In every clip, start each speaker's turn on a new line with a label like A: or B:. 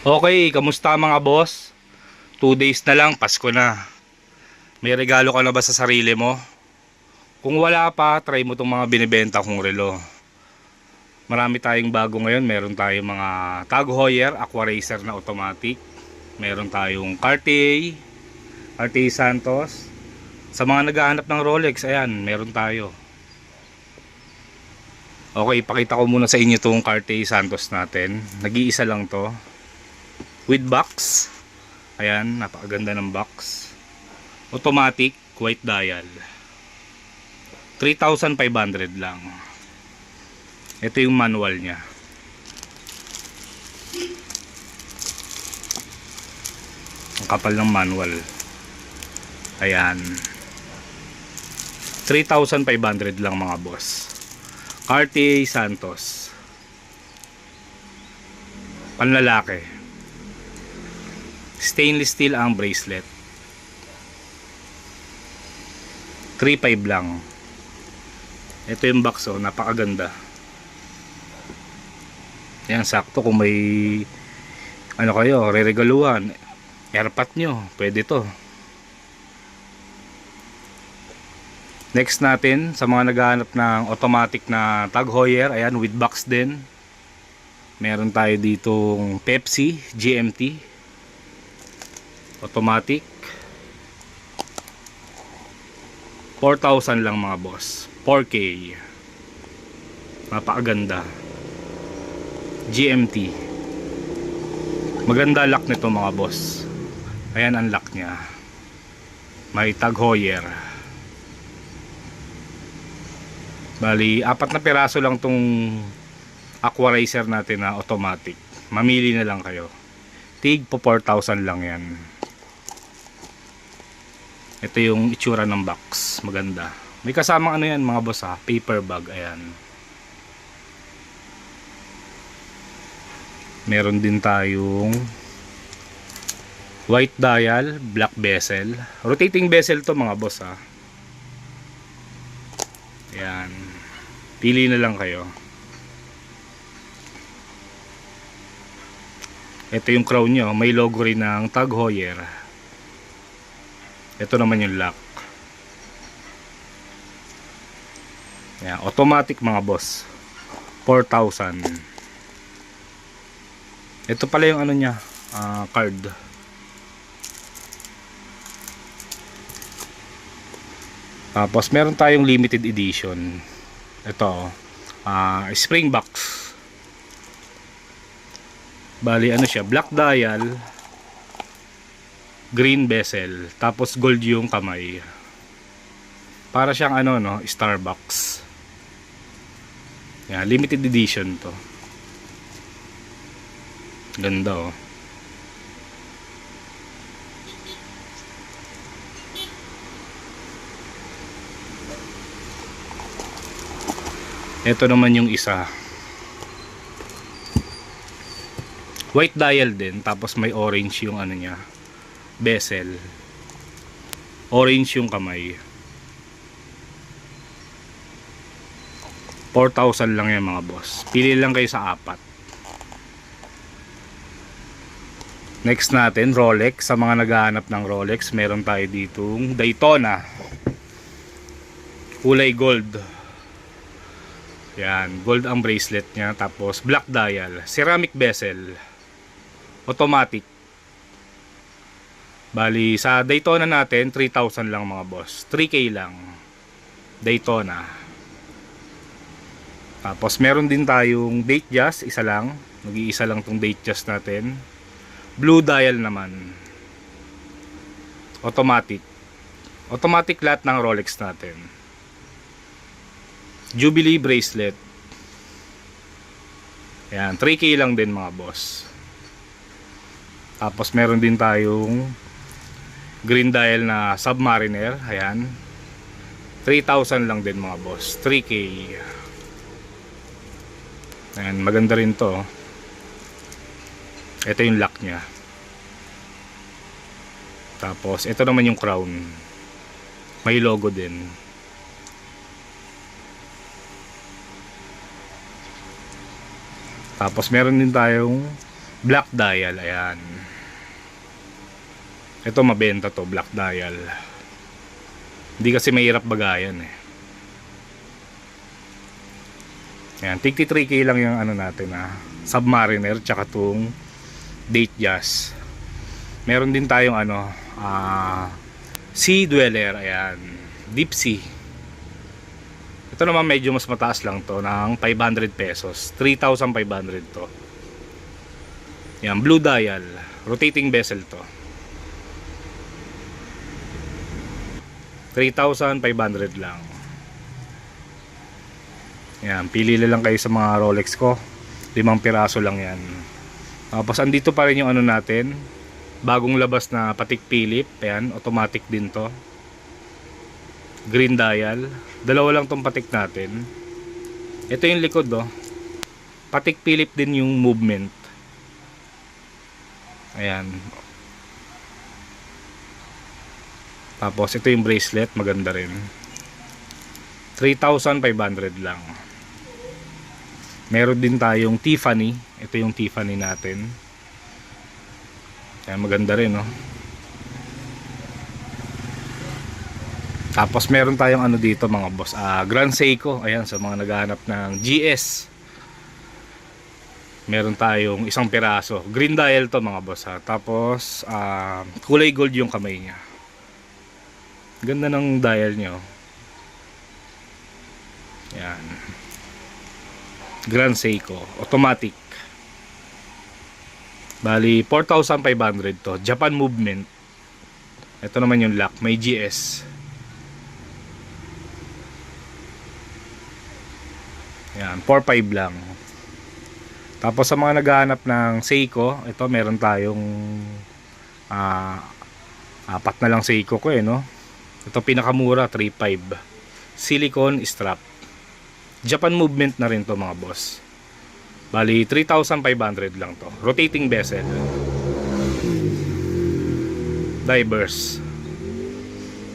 A: Okay, kamusta mga boss? Two days na lang, Pasko na. May regalo ka na ba sa sarili mo? Kung wala pa, try mo itong mga binibenta kong relo. Marami tayong bago ngayon. Meron tayong mga Tag Heuer Aqua Racer na automatic. Meron tayong Cartier, Cartier Santos. Sa mga naghahanap ng Rolex, ayan, meron tayo. Okay, ipakita ko muna sa inyo itong Cartier Santos natin. Nag-iisa lang to with box. Ayan, napakaganda ng box. Automatic, white dial. 3,500 lang. Ito yung manual niya. Ang kapal ng manual. Ayan. 3,500 lang mga boss. Cartier Santos. Panlalaki stainless steel ang bracelet. 3.5 lang. Ito yung box oh. Napakaganda. Yan sakto. Kung may ano kayo reregaluhan. Airpat nyo. Pwede to. Next natin sa mga naghahanap ng automatic na Tag Heuer ayan with box din. Meron tayo ditong Pepsi GMT automatic. 4,000 lang mga boss. 4K napakaganda. GMT maganda lock nito mga boss. Ayan ang lock nya may Tag Heuer bali apat na piraso lang tong Aqua natin na automatic. Mamili na lang kayo. Tig po 4,000 lang yan ito yung itsura ng box. Maganda. May kasamang ano yan mga boss ha? Paper bag ayan. Meron din tayong white dial black bezel. Rotating bezel to mga boss ha? Ayan. Pili na lang kayo. Ito yung crown nyo. May logo rin ng Tag Heuer ito naman yung lock. Yan, automatic mga boss. 4,000 ito pala yung ano nya ah, card. Tapos meron tayong limited edition. Ito ah, spring box. Bali ano siya black dial green bezel tapos gold yung kamay. Para siyang ano no Starbucks. Yan limited edition to. Ganda oh. Ito naman yung isa. White dial din tapos may orange yung ano niya bezel. Orange yung kamay. 4,000 lang yan mga boss. Pili lang kayo sa apat. Next natin Rolex. Sa mga naghahanap ng Rolex meron tayo ditong Daytona. Kulay gold. Yan gold ang bracelet niya. Tapos black dial. Ceramic bezel. Automatic Bali, sa Daytona natin, 3,000 lang mga boss. 3K lang. Daytona. Tapos, meron din tayong date just, isa lang. Nag-iisa lang tong date just natin. Blue dial naman. Automatic. Automatic lahat ng Rolex natin. Jubilee bracelet. Ayan, 3K lang din mga boss. Tapos meron din tayong green dial na Submariner ayan. 3,000 lang din mga boss. 3K ayan maganda rin to ito yung lock nya tapos ito naman yung crown. May logo din. Tapos meron din tayong Black dial, ayan. Ito mabenta to, black dial. Hindi kasi mahirap bagayan eh. Ayan, 53k lang yung ano natin ah. Submariner tsaka tong date jazz. Meron din tayong ano, ah Sea Dweller, ayan. Deep Sea. Ito naman medyo mas mataas lang to ng 500 pesos. 3,500 to. Yan, blue dial. Rotating vessel to. 3,500 lang. Yan, pili lang kayo sa mga Rolex ko. Limang piraso lang yan. Tapos andito pa rin yung ano natin. Bagong labas na Patik Philip. Ayan, automatic din to. Green dial. Dalawa lang tong patik natin. Ito yung likod oh. Patik Philip din yung movement. Ayan. Tapos ito yung bracelet, maganda rin. 3,500 lang. Meron din tayong Tiffany. Ito yung Tiffany natin. Ayan, maganda rin, no? Tapos meron tayong ano dito mga boss, ah Grand Seiko. Ayan, sa mga naghahanap ng GS. Meron tayong isang piraso. Green dial to mga boss ha. Tapos ah, kulay gold yung kamay niya. Ganda ng dial niya. oh. Yan. Grand Seiko, automatic. Bali 4,500 to. Japan movement. Ito naman yung lock, may GS. Yan, 4.5 lang. Tapos sa mga naghahanap ng Seiko, ito meron tayong ah apat na lang Seiko ko eh, no? Ito pinakamura, 3.5. Silicone strap. Japan movement na rin to mga boss. Bali, 3,500 lang to. Rotating bezel. Divers.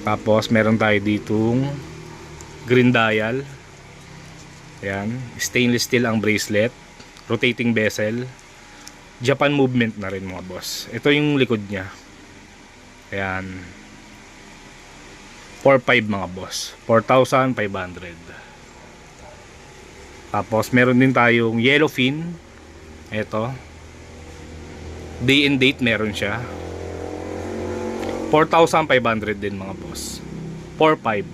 A: Tapos, meron tayo ditong green dial. Ayan. Stainless steel ang bracelet. Rotating bezel. Japan movement na rin mga boss. Ito yung likod niya. Ayan. 4.5 mga boss. 4,500. Tapos meron din tayong yellowfin. Ito. Day and date meron siya. 4,500 din mga boss. 4.5.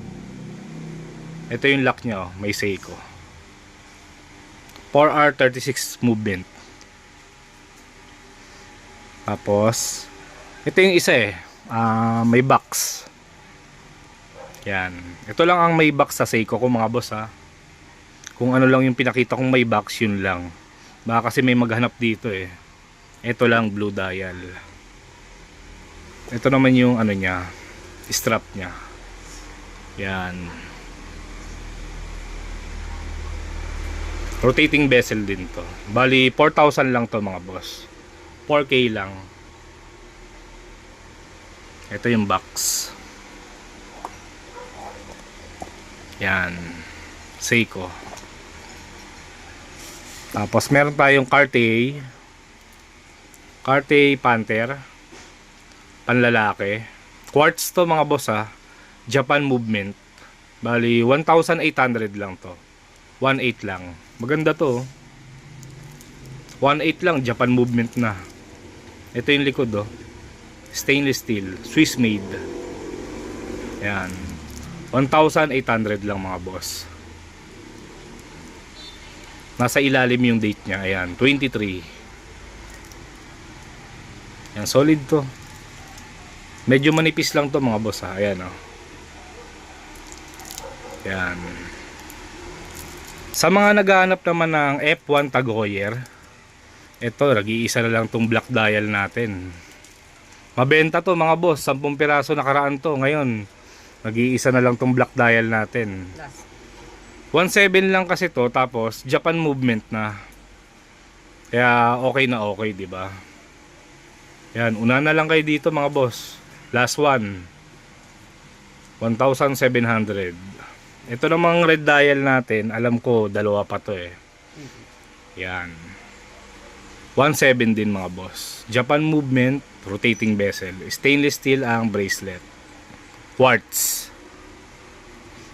A: Ito yung lock niya, oh. may Seiko. 4R36 movement. Tapos, ito yung isa eh. Ah, may box. Yan. Ito lang ang may box sa Seiko ko mga boss ha. Kung ano lang yung pinakita kong may box, yun lang. Baka kasi may maghanap dito eh. Ito lang blue dial. Ito naman yung ano niya, strap niya. Yan. Rotating bezel din to. Bali 4,000 lang to mga boss. 4K lang. Ito yung box. Yan. Seiko. Tapos meron tayong Cartier. Cartier Panther. Panlalaki. Quartz to mga boss ha. Japan movement. Bali 1,800 lang to. 1.8 lang. Maganda to. oh. 1.8 lang Japan movement na. Ito yung likod oh. Stainless steel, Swiss made. Yan. 1,800 lang mga boss. Nasa ilalim yung date niya. Ayan, 23. Yan, solid to. Medyo manipis lang to mga boss ha. Ayan oh. Yan. Sa mga naghahanap naman ng F1 Tag Heuer, ito, nag-iisa na lang tong black dial natin. Mabenta to mga boss, 10 piraso nakaraan to. Ngayon, nag-iisa na lang tong black dial natin. 1.7 lang kasi to, tapos Japan movement na. Kaya okay na okay, di ba? Yan, una na lang kayo dito mga boss. Last one. 1,700. Ito namang red dial natin, alam ko dalawa pa to eh. Yan. 1.7 din mga boss. Japan movement, rotating bezel. Stainless steel ang bracelet. Quartz.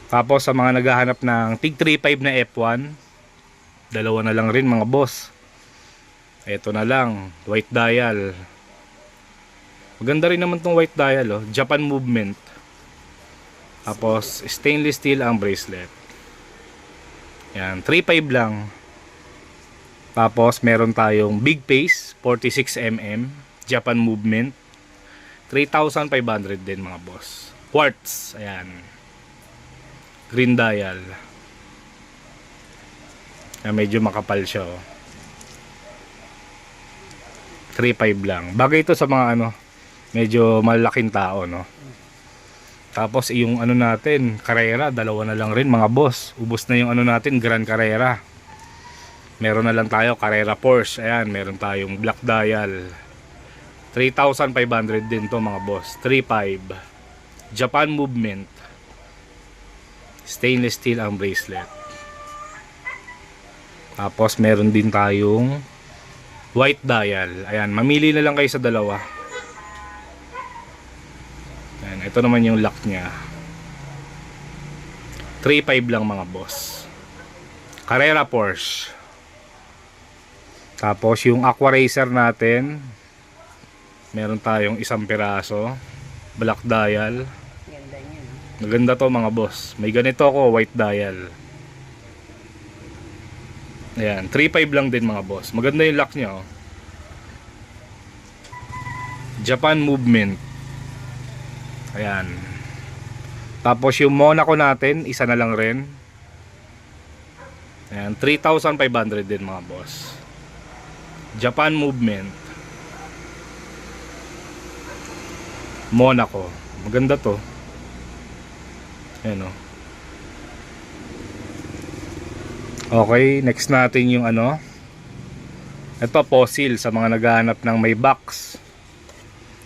A: Tapos sa mga naghahanap ng TIG 35 na F1, dalawa na lang rin mga boss. Ito na lang, white dial. Maganda rin naman tong white dial oh, Japan movement. Tapos stainless steel ang bracelet. Yan, 3.5 lang. Tapos meron tayong big face, 46mm, Japan movement. 3,500 din mga boss. Quartz, ayan. Green dial. Ayan, medyo makapal siya oh. 3.5 lang. Bagay ito sa mga ano, medyo malaking tao, no? Tapos yung ano natin, Carrera, dalawa na lang rin mga boss. Ubos na yung ano natin, Grand Carrera. Meron na lang tayo Carrera Porsche. Ayan, meron tayong Black Dial. 3,500 din to mga boss. 3.5. Japan Movement. Stainless steel ang bracelet. Tapos meron din tayong white dial. Ayan, mamili na lang kayo sa dalawa. Ayan, ito naman yung lock niya. 3.5 lang mga boss. Carrera Porsche. Tapos yung Aqua Racer natin, meron tayong isang piraso. Black dial.
B: Ganda niya. no?
A: Maganda to mga boss. May ganito ako, white dial. Ayan, 3.5 lang din mga boss. Maganda yung lock niya oh. Japan movement. Ayan. Tapos yung Monaco natin, isa na lang rin. Ayan, 3,500 din mga boss. Japan movement. Monaco. Maganda to. Ayan o. Okay, next natin yung ano. Ito fossil sa mga naghahanap ng may box.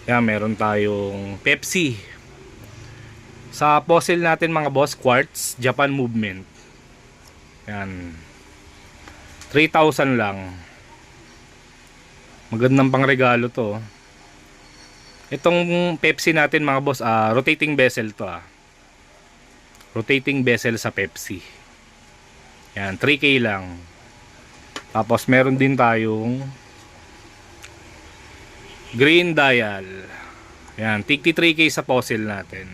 A: Yan, meron tayong Pepsi. Sa fossil natin mga boss, quartz, Japan movement. Yan. 3,000 lang. Magandang pangregalo to. Itong Pepsi natin mga boss, ah, rotating bezel to ah. Rotating bezel sa Pepsi. Yan, 3K lang. Tapos meron din tayong green dial. Yan, tigti 3K sa fossil natin.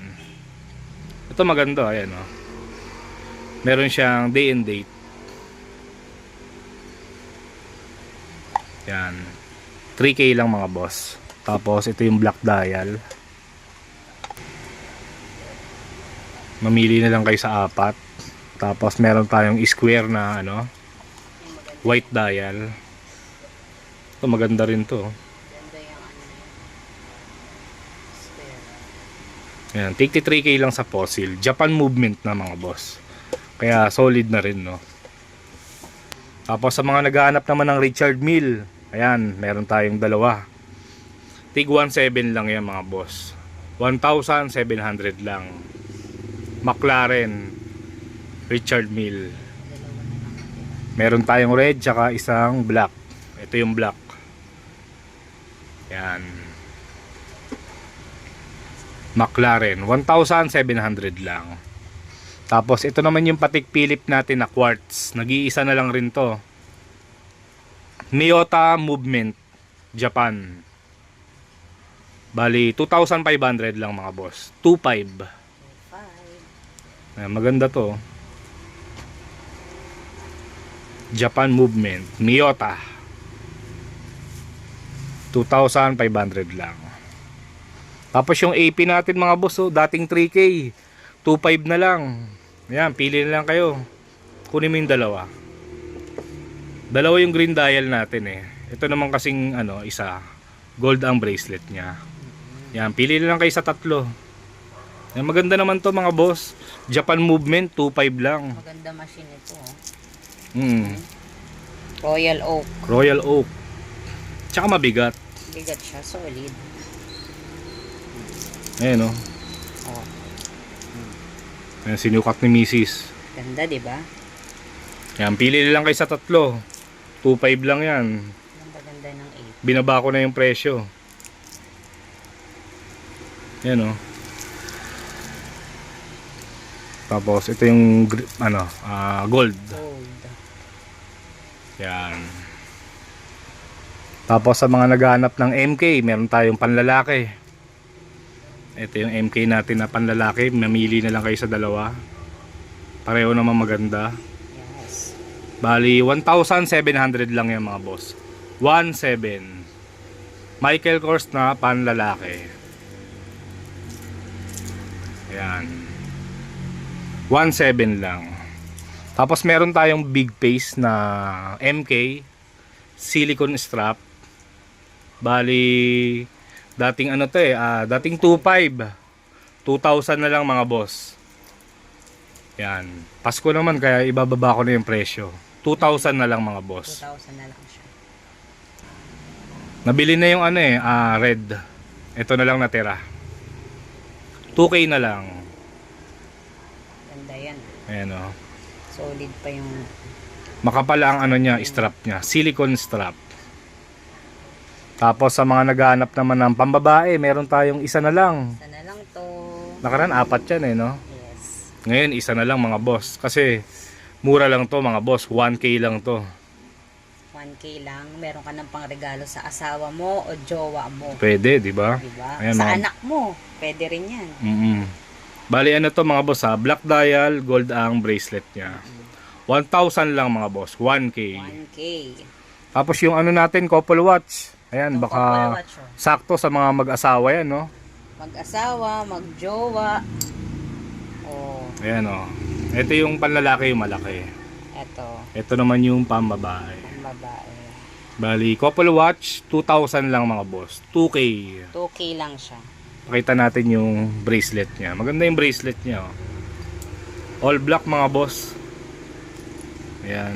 A: Ito maganda, ayan oh. Meron siyang day and date. Yan. 3K lang mga boss. Tapos ito yung black dial. Mamili na lang kayo sa apat. Tapos meron tayong square na ano, white dial. Ito maganda rin to.
B: Ano.
A: Ayan, 53k lang sa fossil. Japan movement na mga boss. Kaya solid na rin, no. Tapos sa mga naghahanap naman ng Richard Mill, ayan, meron tayong dalawa. Tig 17 lang yan mga boss. 1,700 lang. McLaren Richard Mill. Meron tayong red tsaka isang black. Ito yung black. Yan. McLaren, 1,700 lang. Tapos ito naman yung patik Philip natin na quartz. Nag-iisa na lang rin to. Miyota Movement, Japan. Bali, 2,500 lang mga boss. 2,500.
B: Five.
A: Ayan, maganda to. Japan Movement, Miyota. 2,500 lang. Tapos yung AP natin mga boss, oh, dating 3K, 2,500 na lang. Ayan, pili na lang kayo. Kunin mo yung dalawa. Dalawa yung green dial natin eh. Ito naman kasing ano, isa, gold ang bracelet niya. Yan, pili na lang kayo sa tatlo. Yan, maganda naman to mga boss. Japan Movement, 2.5 lang.
B: Maganda machine ito. Oh.
A: Mm.
B: Royal Oak.
A: Royal Oak. Tsaka mabigat.
B: Bigat siya. Solid.
A: Ayan o.
B: Oh.
A: Ayan, sinukat ni Mrs.
B: Ganda, di ba?
A: Yan, pili na lang kayo sa tatlo. 2.5 lang yan.
B: Ganda Ganda ng 8.
A: Binaba ko na yung presyo. Yan oh. Tapos ito yung ano, ah, gold.
B: Gold.
A: Yan. Tapos sa mga naghahanap ng MK, meron tayong panlalaki. Ito yung MK natin na panlalaki. Mamili na lang kayo sa dalawa. Pareho naman maganda.
B: Yes.
A: Bali, 1,700 lang yan mga boss. 1,700. Michael Kors na panlalaki. Ayan. 1,700 lang. Tapos meron tayong big face na MK silicone strap. Bali, dating ano to eh, ah, dating 2,500. 2,000 na lang mga boss. Yan. Pasko naman kaya ibababa ko na yung presyo. 2,000 na lang mga boss.
B: 2,000 na lang siya.
A: Nabili na yung ano eh, ah, red. Ito na lang natira. 2K na lang.
B: Ganda yan.
A: Ayan o.
B: Solid pa yung
A: Makapal ang ano niya, strap niya. Silicone strap. Tapos sa mga naghahanap naman ng pambabae, meron tayong isa na lang.
B: sana lang to.
A: Nakaraan apat yan eh no.
B: Yes.
A: Ngayon isa na lang mga boss. Kasi mura lang to mga boss. 1K lang to.
B: 1K lang. Meron ka ng pangregalo sa asawa mo o jowa mo.
A: Pwede, di ba?
B: Diba?
A: Ayan,
B: sa
A: mga-
B: anak mo. Pwede rin yan.
A: Mm Bali ano to mga boss ha, black dial, gold ang bracelet niya. 1,000 lang mga boss, 1K.
B: 1K.
A: Tapos yung ano natin, couple watch. Ayan,
B: Itong
A: baka
B: couple watch, oh.
A: sakto sa mga mag-asawa yan, no?
B: Mag-asawa, mag-jowa. Oh,
A: Ayan, oh. Ito yung panlalaki yung malaki.
B: eto.
A: Ito naman yung pambabae.
B: Babae.
A: Bali, couple watch, 2,000 lang mga boss. 2K.
B: 2K lang siya.
A: Pakita natin yung bracelet niya. Maganda yung bracelet niya, oh. All black mga boss. Ayan.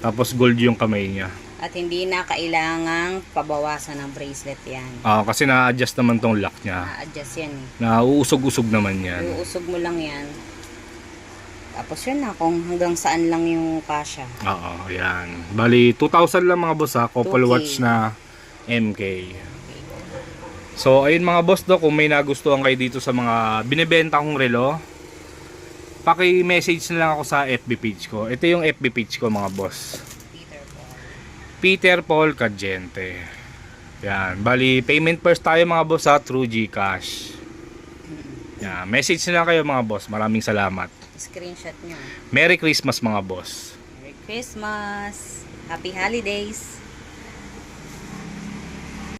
A: Tapos gold yung kamay niya.
B: At hindi na kailangang pabawasan ng bracelet yan.
A: Ah, kasi na-adjust naman tong lock niya.
B: Na-adjust yan eh.
A: Nauusog-usog naman yan.
B: Iuusog mo lang yan. Tapos yun na, kung hanggang saan lang yung kasya.
A: Oo, ayan. Bali, 2,000 lang mga boss ha. Couple
B: 2K.
A: watch na MK. So, ayun mga boss do, kung may nagustuhan kayo dito sa mga binibenta kong relo, paki-message na lang ako sa FB page ko. Ito yung FB page ko mga boss.
B: Peter Paul.
A: Peter Paul Cagente. Yan. Bali, payment first tayo mga boss ha, through GCash. Yan. Message na lang kayo mga boss. Maraming salamat.
B: Screenshot nyo.
A: Merry Christmas mga boss.
B: Merry Christmas! Happy Holidays!